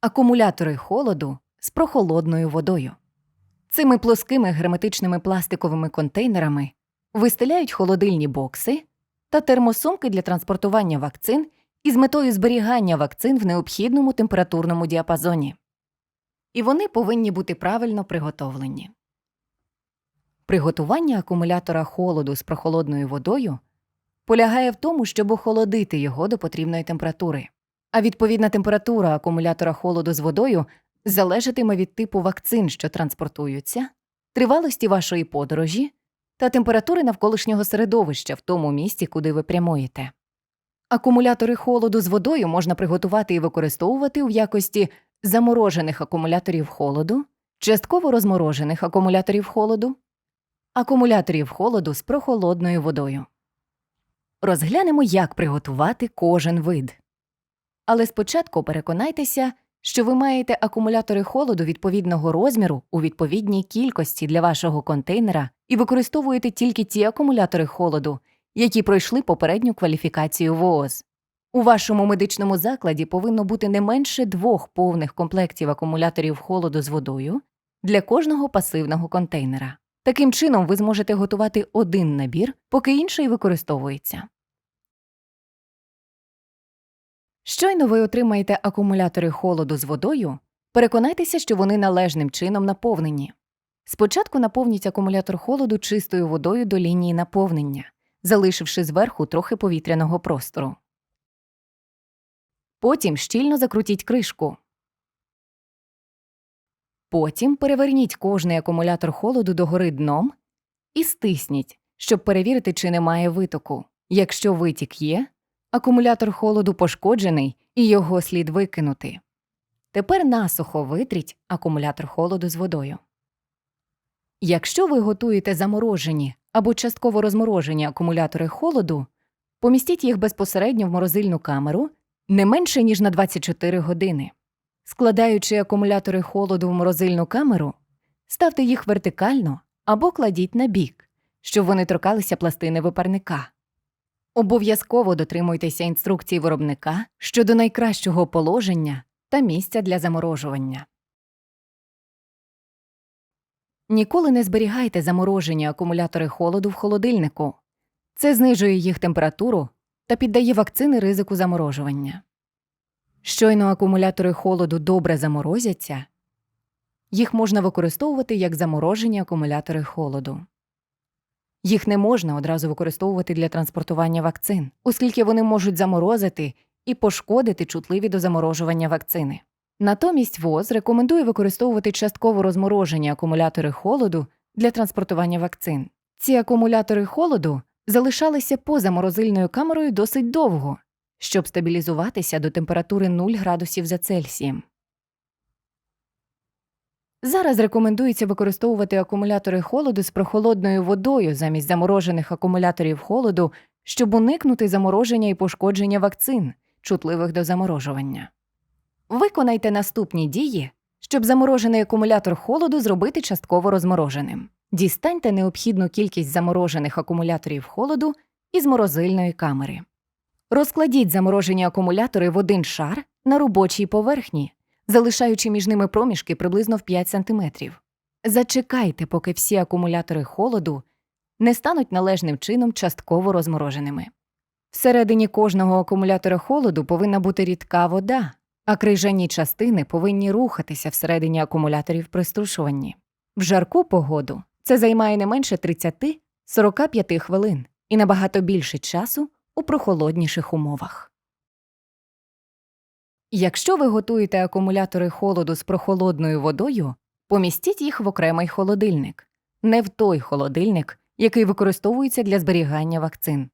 акумулятори холоду з прохолодною водою. Цими плоскими герметичними пластиковими контейнерами вистеляють холодильні бокси та термосумки для транспортування вакцин із метою зберігання вакцин в необхідному температурному діапазоні. І вони повинні бути правильно приготовлені. Приготування акумулятора холоду з прохолодною водою полягає в тому, щоб охолодити його до потрібної температури. А відповідна температура акумулятора холоду з водою залежатиме від типу вакцин, що транспортуються, тривалості вашої подорожі та температури навколишнього середовища в тому місці, куди ви прямуєте. Акумулятори холоду з водою можна приготувати і використовувати в якості заморожених акумуляторів холоду, частково розморожених акумуляторів холоду, акумуляторів холоду з прохолодною водою. Розглянемо, як приготувати кожен вид. Але спочатку переконайтеся, що ви маєте акумулятори холоду відповідного розміру у відповідній кількості для вашого контейнера і використовуєте тільки ті акумулятори холоду, які пройшли попередню кваліфікацію ВООЗ. У вашому медичному закладі повинно бути не менше двох повних комплектів акумуляторів холоду з водою для кожного пасивного контейнера. Таким чином, ви зможете готувати один набір, поки інший використовується. Щойно ви отримаєте акумулятори холоду з водою, переконайтеся, що вони належним чином наповнені. Спочатку наповніть акумулятор холоду чистою водою до лінії наповнення, залишивши зверху трохи повітряного простору. Потім щільно закрутіть кришку. Потім переверніть кожний акумулятор холоду догори дном і стисніть, щоб перевірити, чи немає витоку. Якщо витік є, акумулятор холоду пошкоджений і його слід викинути. Тепер насухо витріть акумулятор холоду з водою. Якщо ви готуєте заморожені або частково розморожені акумулятори холоду, помістіть їх безпосередньо в морозильну камеру не менше ніж на 24 години. Складаючи акумулятори холоду в морозильну камеру, ставте їх вертикально або кладіть на бік, щоб вони торкалися пластини випарника. Обов'язково дотримуйтеся інструкцій виробника щодо найкращого положення та місця для заморожування. Ніколи не зберігайте заморожені акумулятори холоду в холодильнику. Це знижує їх температуру та піддає вакцини ризику заморожування. Щойно акумулятори холоду добре заморозяться, їх можна використовувати як заморожені акумулятори холоду. Їх не можна одразу використовувати для транспортування вакцин, оскільки вони можуть заморозити і пошкодити чутливі до заморожування вакцини. Натомість ВОЗ рекомендує використовувати частково розморожені акумулятори холоду для транспортування вакцин. Ці акумулятори холоду залишалися поза морозильною камерою досить довго, щоб стабілізуватися до температури 0 градусів за Цельсієм. Зараз рекомендується використовувати акумулятори холоду з прохолодною водою замість заморожених акумуляторів холоду, щоб уникнути замороження і пошкодження вакцин, чутливих до заморожування. Виконайте наступні дії, щоб заморожений акумулятор холоду зробити частково розмороженим. Дістаньте необхідну кількість заморожених акумуляторів холоду із морозильної камери. Розкладіть заморожені акумулятори в один шар на робочій поверхні, залишаючи між ними проміжки приблизно в 5 см. Зачекайте, поки всі акумулятори холоду не стануть належним чином частково розмороженими. Всередині кожного акумулятора холоду повинна бути рідка вода, а крижані частини повинні рухатися всередині акумуляторів при струшуванні. В жарку погоду це займає не менше 30-45 хвилин і набагато більше часу у прохолодніших умовах. Якщо ви готуєте акумулятори холоду з прохолодною водою, помістіть їх в окремий холодильник, не в той холодильник, який використовується для зберігання вакцин.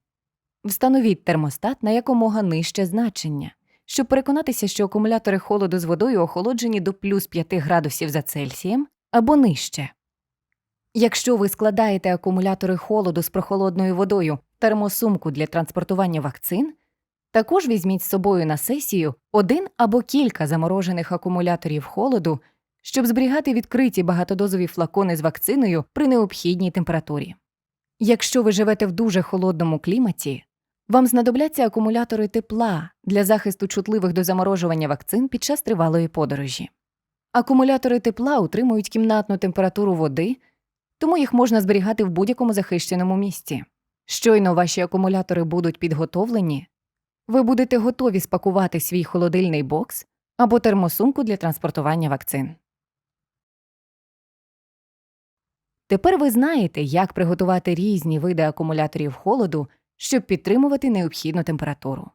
Встановіть термостат на якомога нижче значення, щоб переконатися, що акумулятори холоду з водою охолоджені до плюс 5 градусів за Цельсієм або нижче. Якщо ви складаєте акумулятори холоду з прохолодною водою термосумку для транспортування вакцин, також візьміть з собою на сесію один або кілька заморожених акумуляторів холоду, щоб зберігати відкриті багатодозові флакони з вакциною при необхідній температурі. Якщо ви живете в дуже холодному кліматі, Вам знадобляться акумулятори тепла для захисту чутливих до заморожування вакцин під час тривалої подорожі. Акумулятори тепла утримують кімнатну температуру води, тому їх можна зберігати в будь-якому захищеному місці. Щойно ваші акумулятори будуть підготовлені, ви будете готові спакувати свій холодильний бокс або термосумку для транспортування вакцин. Тепер ви знаєте, як приготувати різні види акумуляторів холоду, щоб підтримувати необхідну температуру.